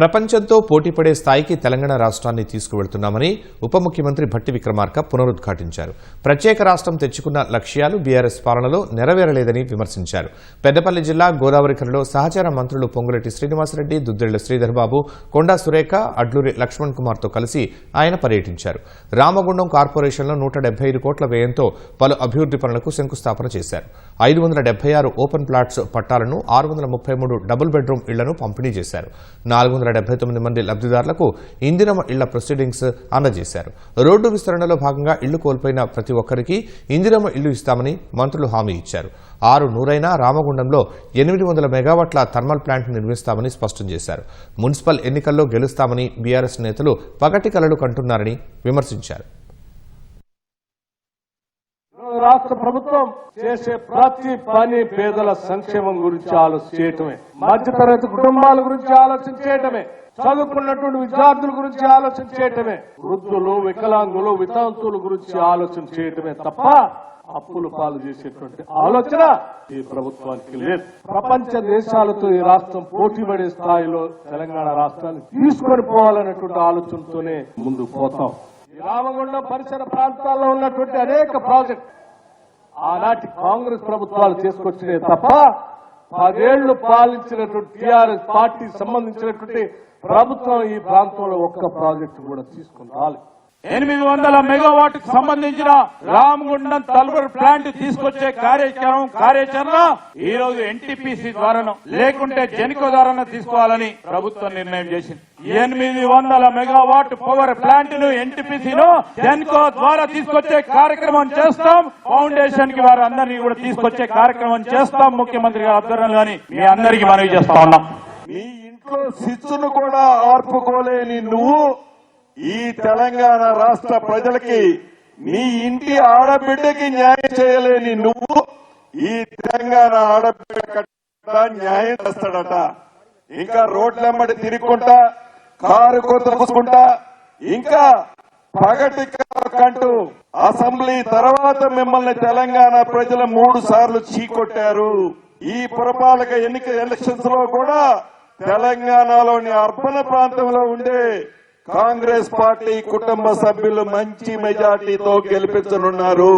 ప్రపంచంతో పోటీపడే స్థాయికి తెలంగాణ రాష్ట్రాన్ని తీసుకువెళ్తున్నామని ఉప ముఖ్యమంత్రి భట్టి విక్రమార్క పునరుద్ఘాటించారు. ప్రత్యేక రాష్ట్రం తెచ్చుకున్న లక్ష్యాలు బీఆర్ఎస్ పాలనలో నెరవేరలేదని విమర్శించారు. పెద్దపల్లి జిల్లా గోదావరిఖరలో సహచార మంత్రులు పొంగులెట్టి శ్రీనివాసరెడ్డి దుద్దెళ్ళ శ్రీధర్బాబు కొండా సురేఖ అడ్లూరి లక్ష్మణ్ కుమార్తో కలిసి ఆయన పర్యటించారు. రామగుండం కార్పొరేషన్లో నూట ఐదు కోట్ల వ్యయంతో పలు అభివృద్ది పనులకు శంకుస్థాపన చేశారు. ఐదు వందల డెబ్బై ఆరు ఓపెన్ ప్లాట్స్ పట్టాలను ఆరు వందల ముప్పై మూడు డబుల్ బెడ్రూమ్ ఇళ్ళను పంపిణీ చేశారు. నాలుగు వందల డెబ్బై తొమ్మిది మంది లబ్దిదారులకు ఇందిరమ ఇళ్ళ ప్రొసీడింగ్స్ అందజేశారు. రోడ్డు విస్తరణలో భాగంగా ఇళ్ళు కోల్పోయిన ప్రతి ఒక్కరికి ఇందిరమ ఇళ్ళు ఇస్తామని మంత్రులు హామీ ఇచ్చారు. ఆరు నూరైన రామగుండంలో ఎనిమిది వందల మెగావాట్ల థర్మల్ ప్లాంట్ నిర్మిస్తామని స్పష్టం చేశారు. మున్సిపల్ ఎన్నికల్లో గెలుస్తామని బీఆర్ఎస్ నేతలు పగటి కలలు కంటున్నారని విమర్శించారు. రాష్ట్ర ప్రభుత్వం చేసే ప్రతి పని పేదల సంక్షేమం గురించి ఆలోచన చేయటమే. మధ్యతరగతి కుటుంబాల గురించి ఆలోచన చేయటమే. చదువుకున్నటువంటి విద్యార్థుల గురించి ఆలోచన చేయటమే. వృద్ధులు వికలాంగులు వితంతువుల గురించి ఆలోచన చేయటమే తప్ప అప్పులు పాలు చేసేటువంటి ఆలోచన ఈ ప్రభుత్వానికి లేదు. ప్రపంచ దేశాలతో ఈ రాష్ట్రం పోటీ పడే స్థాయిలో తెలంగాణ రాష్ట్రాన్ని తీసుకొని పోవాలనేటువంటి ఆలోచనతోనే ముందుకు పోతాం. రామగుండం పరిసర ప్రాంతాల్లో ఉన్నటువంటి అనేక ప్రాజెక్ట్ ఆనాటి కాంగ్రెస్ ప్రభుత్వాలు చేసుకొచ్చినే తప్ప పదేళ్ళు పాలించినటువంటి టీఆర్ఎస్ పార్టీ సంబంధించినటువంటి ప్రభుత్వం ఈ ప్రాంతంలో ఒక్క ప్రాజెక్టు కూడా తీసుకుని రాలేదు ఎనిమిది వందల మెగావాట్కు సంబంధించిన రామగుండం తలుపురు ప్లాంట్ తీసుకొచ్చే కార్యక్రమం కార్యాచరణ ఈ రోజు ఎన్టీపీసీ ద్వారాను లేకుంటే జెనికో ద్వారా తీసుకోవాలని ప్రభుత్వం నిర్ణయం చేసింది. ఎనిమిది వందల మెగావాట్ పవర్ ప్లాంట్ను ఎన్టీపీసీను జెన్కో ద్వారా తీసుకొచ్చే కార్యక్రమం చేస్తాం. ఫౌండేషన్కి వారు అందరినీ కూడా తీసుకొచ్చే కార్యక్రమం చేస్తాం. ముఖ్యమంత్రి గారి ఆధ్వర్యంలో మీ అందరికీ మనవి చేస్తా ఉన్నాం. మీ ఇంట్లో సిచ్చును కూడా ఆర్పుకోలేని నువ్వు ఈ తెలంగాణ రాష్ట్ర ప్రజలకి నీ ఇంటి ఆడబిడ్డకి న్యాయం చేయలేని నువ్వు ఈ తెలంగాణ ఆడబిడ్డ కట్ట న్యాయం చేస్తాడట. ఇంకా రోడ్లెమ్మడి తిరుగుకుంటా కారు కొట్టుకుంటా ఇంకా పగటి కంటూ అసెంబ్లీ తర్వాత మిమ్మల్ని తెలంగాణ ప్రజలు మూడు సార్లు చీకొట్టారు. ఈ పురపాలక ఎన్నిక ఎలక్షన్స్లో కూడా తెలంగాణలోని అర్బన ప్రాంతంలో ఉండే కాంగ్రెస్ పార్టీ కుటుంబ సభ్యులు మంచి మెజార్టీతో గెలిపించనున్నారు.